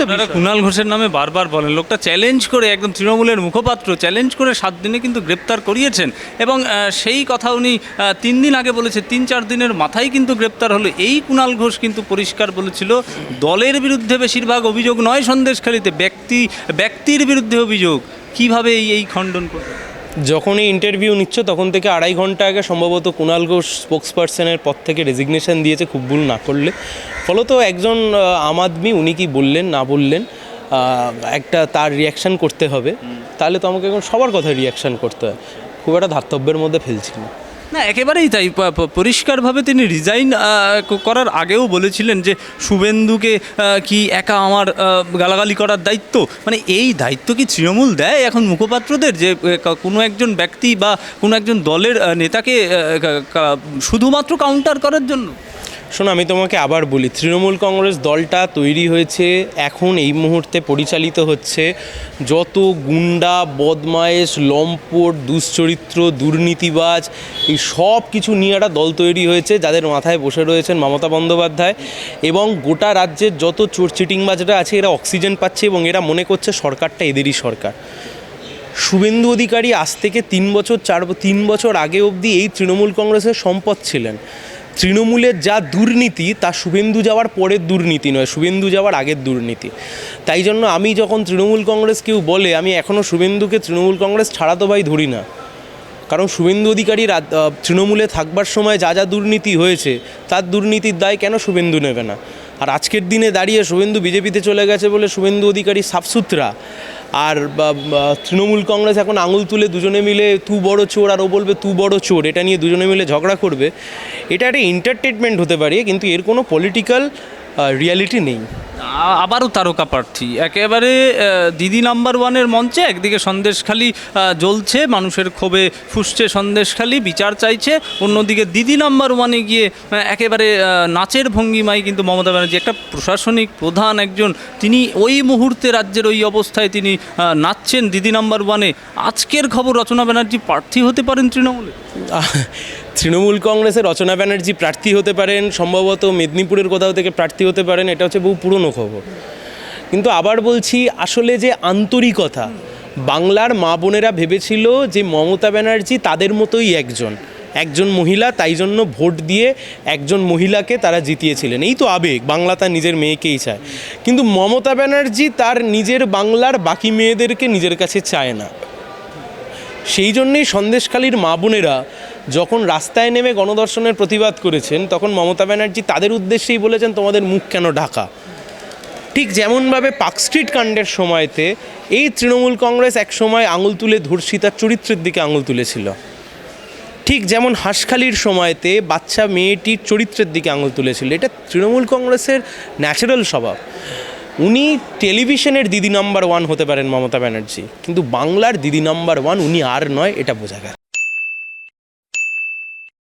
একটা আপনারা। কুণাল ঘোষের নামে বারবার বলেন লোকটা চ্যালেঞ্জ করে একদম তৃণমূলের মুখপাত্র চ্যালেঞ্জ করে সাত দিনে কিন্তু গ্রেপ্তার করিয়েছেন। এবং সেই কথা উনি তিন দিন আগে বলেছে তিন চার দিনের মাথায় কিন্তু গ্রেপ্তার হলো। এই কুণাল ঘোষ কিন্তু পরিষ্কার বলেছিল দলের বিরুদ্ধে বেশিরভাগ অভিযোগ নয় সন্দেশখালিতে ব্যক্তি ব্যক্তির বিরুদ্ধে অভিযোগ। কীভাবে এই এই খণ্ডন করবে? যখন এই ইন্টারভিউ নিচ্ছ তখন থেকে আড়াই ঘণ্টা আগে সম্ভবত কুণাল ঘোষ স্পোক্স পার্সনের পদ থেকে রেজিগনেশন দিয়েছে খুব ভুল না করলে। ফলত একজন আম আদমি উনি কি বললেন না বললেন একটা তার রিয়াকশান করতে হবে। তাহলে তো আমাকে এখন সবার কথা রিয়াকশান করতে হয়। খুব একটা ধার্তব্যের মধ্যে ফেলছি না। না একেবারেই তাই। পরিষ্কারভাবে তিনি রিজাইন করার আগেও বলেছিলেন যে শুভেন্দুকে কি একা আমার গালাগালি করার দায়িত্ব? মানে এই দায়িত্ব কি তৃণমূল দেয় এখন মুখপাত্রদের? যে কোনো একজন ব্যক্তি বা কোনো একজন দলের নেতাকে শুধুমাত্র কাউন্টার করার জন্য? শোনো, আমি তোমাকে আবার বলি, তৃণমূল কংগ্রেস দলটা তৈরি হয়েছে এখন এই মুহূর্তে পরিচালিত হচ্ছে যত গুন্ডা, বদমায়েশ, লম্পট, দুশ্চরিত্র, দুর্নীতিবাজ, এই সব কিছু নিয়ে একটা দল তৈরি হয়েছে যাদের মাথায় বসে রয়েছেন মমতা বন্দ্যোপাধ্যায় এবং গোটা রাজ্যের যত চোর চিটিংবাজরা আছে, এরা অক্সিজেন পাচ্ছে এবং এরা মনে করছে সরকারটা এদেরই সরকার। শুভেন্দু অধিকারী আজ থেকে তিন বছর, চার, তিন বছর আগে অবধি এই তৃণমূল কংগ্রেসের সম্পদ ছিলেন। তৃণমূলের যা দুর্নীতি, তা শুভেন্দু যাওয়ার পরের দুর্নীতি নয়, শুভেন্দু যাওয়ার আগের দুর্নীতি। তাই জন্য আমি যখন তৃণমূল কংগ্রেস কেউ বলে, আমি এখনও শুভেন্দুকে তৃণমূল কংগ্রেস ছাড়া তো ভাই ধরি না। কারণ শুভেন্দু অধিকারী তৃণমূলে থাকবার সময় যা যা দুর্নীতি হয়েছে, তার দুর্নীতির দায় কেন শুভেন্দু নেবে না? আর আজকের দিনে দাঁড়িয়ে শুভেন্দু বিজেপিতে চলে গেছে বলে শুভেন্দু অধিকারী সাফসুতরা আর তৃণমূল কংগ্রেস এখন আঙুল তুলে দুজনে মিলে তু বড় চোর আর ও বলবে তু বড় চোর, এটা নিয়ে দুজনে মিলে ঝগড়া করবে। এটা একটা এন্টারটেনমেন্ট হতে পারে, কিন্তু এর কোনো পলিটিক্যাল রিয়ালিটি নেই। আবারও তারকা প্রার্থী। একেবারে দিদি নাম্বার ওয়ানের মঞ্চে একদিকে সন্দেশখালি জ্বলছে মানুষের ক্ষোভে ফুসছে সন্দেশখালি বিচার চাইছে। অন্যদিকে দিদি নাম্বার ওয়ানে গিয়ে একেবারে নাচের ভঙ্গিমায় কিন্তু মমতা ব্যানার্জি একটা প্রশাসনিক প্রধান একজন। তিনি ওই মুহূর্তে রাজ্যের ওই অবস্থায় তিনি নাচছেন দিদি নাম্বার ওয়ানে। আজকের খবর রচনা ব্যানার্জি প্রার্থী হতে পারেন তৃণমূলে? তৃণমূল কংগ্রেসের রচনা ব্যানার্জি প্রার্থী হতে পারেন, সম্ভবত মেদিনীপুরের কোথাও থেকে প্রার্থী হতে পারেন, এটা হচ্ছে বহু পুরনো খবর। কিন্তু আবার বলছি, আসলে যে আন্তরিকতা, বাংলার মা বোনেরা ভেবেছিল যে মমতা ব্যানার্জি তাদের মতোই একজন। একজন মহিলা, তাই জন্য ভোট দিয়ে একজন মহিলাকে তারা জিতিয়েছিলেন। এই তো আবেগ, বাংলা তার নিজের মেয়েকেই চায়। কিন্তু মমতা ব্যানার্জি তার নিজের বাংলার বাকি মেয়েদেরকে নিজের কাছে চায় না। সেই জন্যেই সন্দেশখালীর মা বোনেরা যখন রাস্তায় নেমে গণদর্শনের প্রতিবাদ করেছেন, তখন মমতা ব্যানার্জি তাদের উদ্দেশ্যেই বলেছেন, তোমাদের মুখ কেন ঢাকা? ঠিক যেমনভাবে পার্কস্ট্রিট কাণ্ডের সময়তে এই তৃণমূল কংগ্রেস একসময় আঙুল তুলে ধর্ষিতার চরিত্রের দিকে আঙুল তুলেছিল। ঠিক যেমন হাঁসখালির সময়তে বাচ্চা মেয়েটির চরিত্রের দিকে আঙুল তুলেছিল। এটা তৃণমূল কংগ্রেসের ন্যাচারাল স্বভাব। উনি টেলিভিশনের দিদি নাম্বার ওয়ান হতে পারেন মমতা ব্যানার্জি, কিন্তু বাংলার দিদি নাম্বার ওয়ান উনি আর নয়, এটা বোঝা গেল।